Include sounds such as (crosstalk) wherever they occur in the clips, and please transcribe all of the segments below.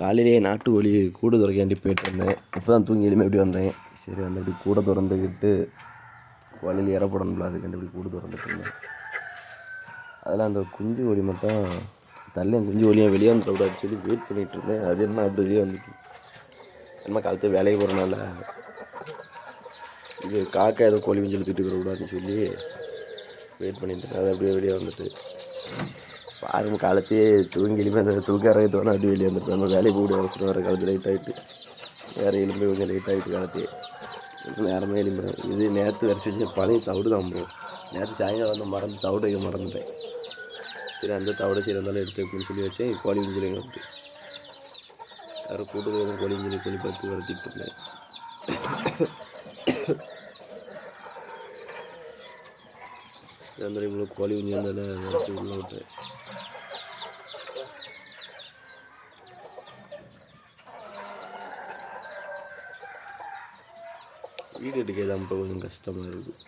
காலையிலேயே நாட்டு கோழி கூடு துறக்காண்டி போயிட்டுருந்தேன். இப்போ தான் தூங்கி எதுவுமே எப்படி வந்தேன். சரி வந்து அப்படி கூடை திறந்துக்கிட்டு கோழியில் இற அதுக்காண்டி இப்படி கூடு திறந்துட்டு இருந்தேன். அதில் அந்த குஞ்சு கோழி மட்டும் தள்ளியும் குஞ்சு கோழியை வெளியே வந்துடக்கூடாது சொல்லி வெயிட் பண்ணிகிட்டு இருந்தேன். அது என்ன அப்படி வெளியே வந்துட்டு என்ன காலத்து வேலைக்கு போகிறனால இது காக்கா ஏதோ கோழி குஞ்சு எடுத்துகிட்டு இருக்கக்கூடாதுன்னு சொல்லி வெயிட் பண்ணிட்டு இருந்தேன். அது அப்படியே வெளியே வந்துட்டு பாருங்க காலத்தையே தூங்கி எலும்பி அந்த தூக்க இறங்கத்தோட அப்படி வெளியே வந்துட்டு நம்ம வேலைக்கு போட அவசரம் வர காலத்து லேட் ஆகிட்டு வேறு எலும்பி கொஞ்சம் லேட் ஆகிட்டு காலத்தையே. நேரமே எலும்பு இது நேற்று வரைச்சி வச்சு பழைய தவிடு தான் ப்ரோ நேற்று சாயங்காலம் வந்து மறந்து தவிட வைக்க மறந்துட்டேன். சரி அந்த தவிட சரி இருந்தாலும் எடுத்து வைக்கணும்னு சொல்லி வச்சேன். கோழி குஞ்சுலைங்க அப்படி யாரும் கூட்டு கோழி குஞ்சு கோழி பார்த்து வளர்த்திட்டு இருந்தேன். அந்த இவ்வளோ கோழி குஞ்சு இருந்தாலும் உள்ள விட்டேன். வீடு எடுக்க தான் கொஞ்சம் கஷ்டமாக இருக்குது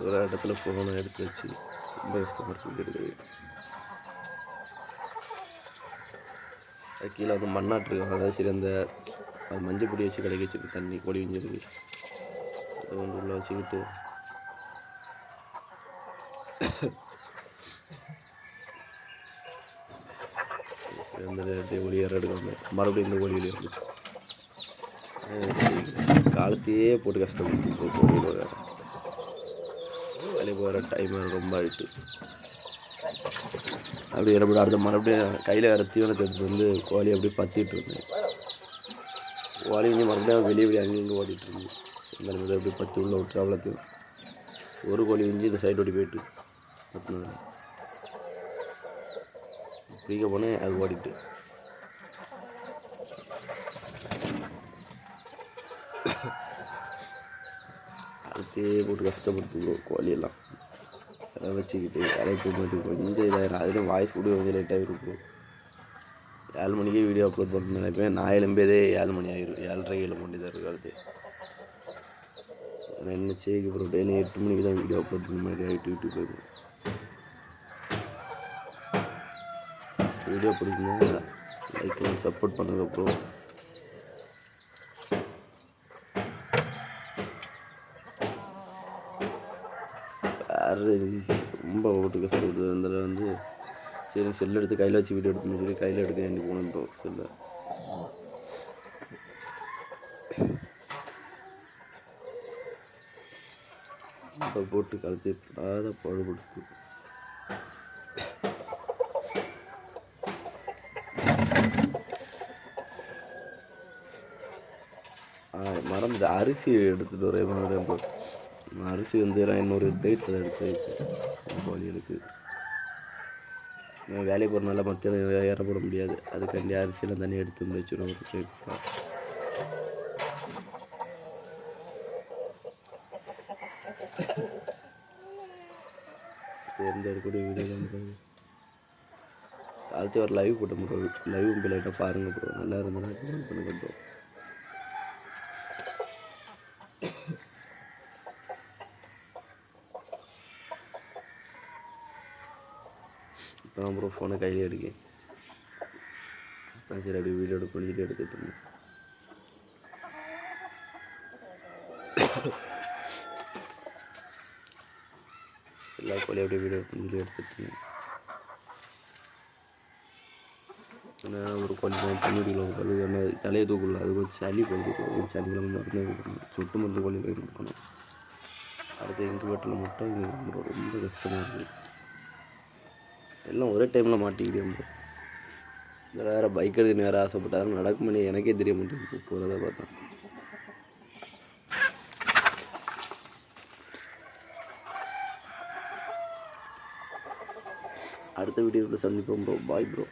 ஒரு இடத்துல ஃபோனை எடுத்து வச்சு ரொம்ப கஷ்டமாக இருக்குது வீடு அது கீழே வந்து மண்ணாட்டு இருக்கும் அதாவது சரி அந்த அது மஞ்சள் பொடி வச்சு கிடைக்க வச்சுருக்கு தண்ணி கொடி வஞ்சிருக்கு அதை வந்து உள்ளே வச்சுக்கிட்டு (coughs) இந்த ஒளி ஏற எடுக்காம மறுபடியும் இந்த ஒளியில் இருந்துச்சு காலத்தையே போட்டு கஷ்டப்பட்டு கோழியில் வர வேலைக்கு போகிற டைம் ரொம்ப ஆகிட்டு அப்படி என்ன அடுத்த மறுபடியும் கையில் வேறு தீவனத்தை எடுத்துகிட்டு வந்து கோழி அப்படியே பற்றிட்டு இருந்தேன். கோழி இங்கே மறுபடியும் வெளியே வெளியே அங்கேயும் இங்கே ஓடிட்டு இருந்தேன் இந்த மாதிரி அப்படியே பற்றி உள்ளே விட்டு அவ்வளோத்தையும் ஒரு கோழி இஞ்சி இந்த சைடு ஓடி போயிட்டு. பத்தினது பிடிக்க போனேன் அது ஓடிட்டு. அப்படியே போட்டு கஷ்டப்படுத்துவோம் கோழியெல்லாம். அதை வச்சுக்கிட்டு வேலைக்கு போட்டு கொஞ்சம் இதாக அதுலேயும் வாய்ஸ் கூட கொஞ்சம் லேட்டாக இருக்கும் ஏழு மணிக்கே வீடியோ அப்லோட் பண்ணணும்னு நினைப்பேன். நான் எழும்பியதே ஏழு மணி ஆகிடும் ஏழரை ஏழு மணி தான் இருக்காது என்ன செய்ய அப்புறம் டெய்லி எட்டு மணிக்கு தான் வீடியோ அப்லோட் பண்ண மாதிரி ஆகிட்டு யூடியூப் வீடியோ பிடிக்கணும் லைக் சப்போர்ட் பண்ணதுக்கப்புறம் வேறு ரொம்ப ஓட்டு கஷ்டப்படுது அந்த வந்து சரி செல் எடுத்து கையில் வச்சு வீடியோ எடுக்கணும்னு சொல்லி கையில் எடுக்க வேண்டி போகணும் இப்போ செல்லை. இப்போ போட்டு கழுத்து படாத பாடுபடுத்து மறந்துட்டு அரிசி எடுத்துகிட்டு ஒரே மாதிரி அரிசி வந்து இன்னொரு டேட்டில் எடுத்து கோழி இருக்குது வேலையை போகிறனால மத்தியானம் ஏற போட முடியாது. அதுக்காண்டி அரிசியெல்லாம் தண்ணி எடுத்து வந்து வச்சுருவோம். ஒரு டேட்டில் தேர்ந்தெடுக்கக்கூடிய வீடியோ தான் ப்ரோ. காலத்து ஒரு லைவ் போட்ட ப்ரோ. லைவ் உங்கள் லைட்டாக பாருங்கள் ப்ரோ. நல்லா இருந்ததுன்னா கமெண்ட் பண்ணுங்க ப்ரோ. இப்போ ப்ரோ ஃபோனை கையில் எடுக்க நான் சரி அப்படியே வீடியோ எடுக்க சொல்லிட்டு எடுத்துகிட்டு இருந்தேன். எல்லா கோழியும் அப்படியே வீடியோ சொல்லி எடுத்துகிட்டு இருந்தேன். ஆனால் ஒரு கொஞ்சம் தான் தண்ணி குடிக்கலாம் என்ன தலையை தூக்கல அது கொஞ்சம் சளி போகுது சளி சளிக்கிழமை மருந்து கொடுக்கணும் சொட்டு மருந்து கோழி போய் கொடுக்கணும் அடுத்து எங்கள் வீட்டில் மட்டும் ரொம்ப ரொம்ப கஷ்டமாக இருக்குது எல்லாம் ஒரே டைமில் மாட்டிக்கிட்டே bro. இதில் வேறு பைக் எடுக்கணும் வேறு ஆசைப்பட்டாலும் நடக்க பண்ணி எனக்கே தெரிய மாட்டேங்குது போகிறத பார்த்தா. அடுத்த வீடியோவில் சந்திப்போம் ப்ரோ பாய் ப்ரோ